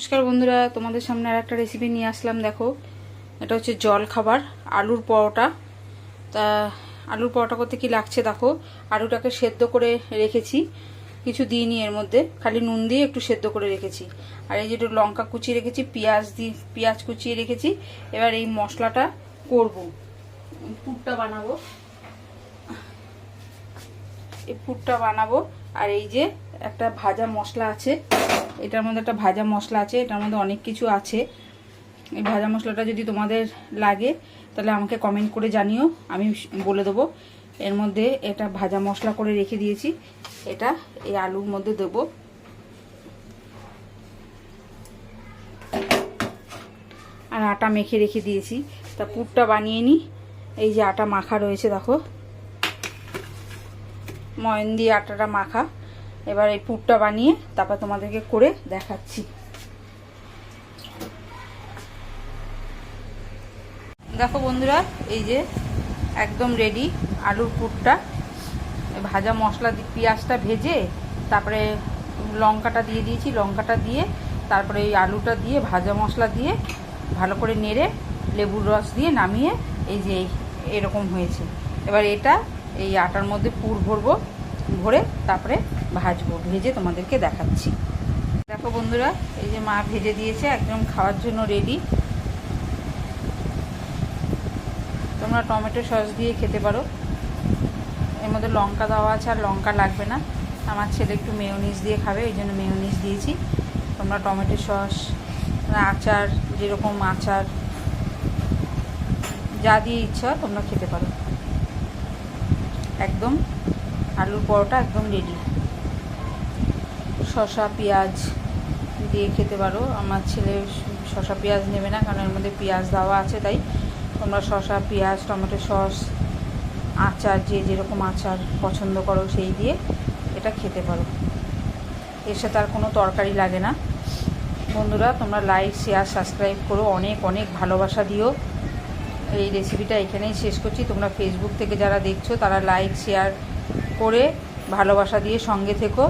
নমস্কার বন্ধুরা, তোমাদের সামনে আর একটা রেসিপি নিয়ে আসলাম, দেখো। এটা হচ্ছে জল খাবার, আলুর পরোটা। তা, আলুর পরোটা করতে কি লাগছে দেখো? আলুটাকে সেদ্ধ করে রেখেছি, কিছু দিইনি এর মধ্যে, খালি নুন দিয়ে একটু সেদ্ধ করে রেখেছি। আর এই যে একটু লঙ্কা কুচিয়ে রেখেছি, পেঁয়াজ দিয়ে, পেঁয়াজ কুচিয়ে রেখেছি, এবার এই মশলাটা করব। পুরটা বানাবো। এই পুরটা বানাবো, আর এই যে একটা ভাজা মশলা আছে এটার মধ্যে একটা ভাজা মশলা আছে, এটার মধ্যে অনেক কিছু আছে। এই ভাজা মশলাটা যদি তোমাদের লাগে, তাহলে আমাকে কমেন্ট করে জানিও, আমি বলে দেবো। এর মধ্যে এটা ভাজা মশলা করে রেখে দিয়েছি, এটা এই আলুর মধ্যে দেব। আর আটা মেখে রেখে দিয়েছি, তা পুরটা বানিয়ে নিই এই যে আটা মাখা রয়েছে, দেখো। ময়ন দিয়ে আটাটা মাখা। এবার এই পুরটা বানিয়ে তারপর তোমাদেরকে করে দেখাচ্ছি। দেখো বন্ধুরা, এই যে একদম রেডি আলুর পুরটা। ভাজা মশলা পেঁয়াজটা ভেজে তারপরে লঙ্কাটা দিয়ে দিয়েছি, লঙ্কাটা দিয়ে তারপরে এই আলুটা দিয়ে, ভাজা মশলা দিয়ে ভালো করে নেড়ে লেবুর রস দিয়ে নামিয়ে এই যে এরকম হয়েছে। এবার এটা এই আটার মধ্যে পুর ভরবো, ভরে তারপরে ভাজবো ভেজে তোমাদেরকে দেখাচ্ছি। দেখো বন্ধুরা, এই যে মা ভেজে দিয়েছে, একদম খাওয়ার জন্য রেডি তোমরা টমেটো সস দিয়ে খেতে পারো। এর মধ্যে লঙ্কা দেওয়া আছে, আর লঙ্কা লাগবে না। আমার ছেলে একটু মেয়োনিজ দিয়ে খাবে, এই জন্য মেয়োনিজ দিয়েছি। তোমরা টমেটো সস, আচার, যেরকম আচার, যা দিয়ে ইচ্ছা তোমরা খেতে পারো। একদম আলুর পরোটা একদম রেডি শসা, পেঁয়াজ দিয়ে খেতে পারো। আমার ছেলে শসা, পেঁয়াজ নেবে না, কারণ এর মধ্যে পেঁয়াজ দেওয়া আছে, তাই তোমরা শসা, পেঁয়াজ, টমেটো সস, আচার, যে যেরকম আচার পছন্দ করো সেই দিয়ে এটা খেতে পারো। এর সাথে আর কোনো তরকারি লাগে না। বন্ধুরা, তোমরা লাইক শেয়ার সাবস্ক্রাইব করো। অনেক অনেক ভালোবাসা দিও। এই রেসিপিটা এখানেই শেষ করছি। তোমরা ফেসবুক থেকে যারা দেখছ, তারা লাইক শেয়ার করে ভালোবাসা দিয়ে সঙ্গে থেকো।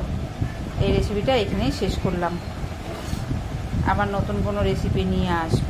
এই রেসিপিটা এখানেই শেষ করলাম। আবার নতুন কোনো রেসিপি নিয়ে আসব।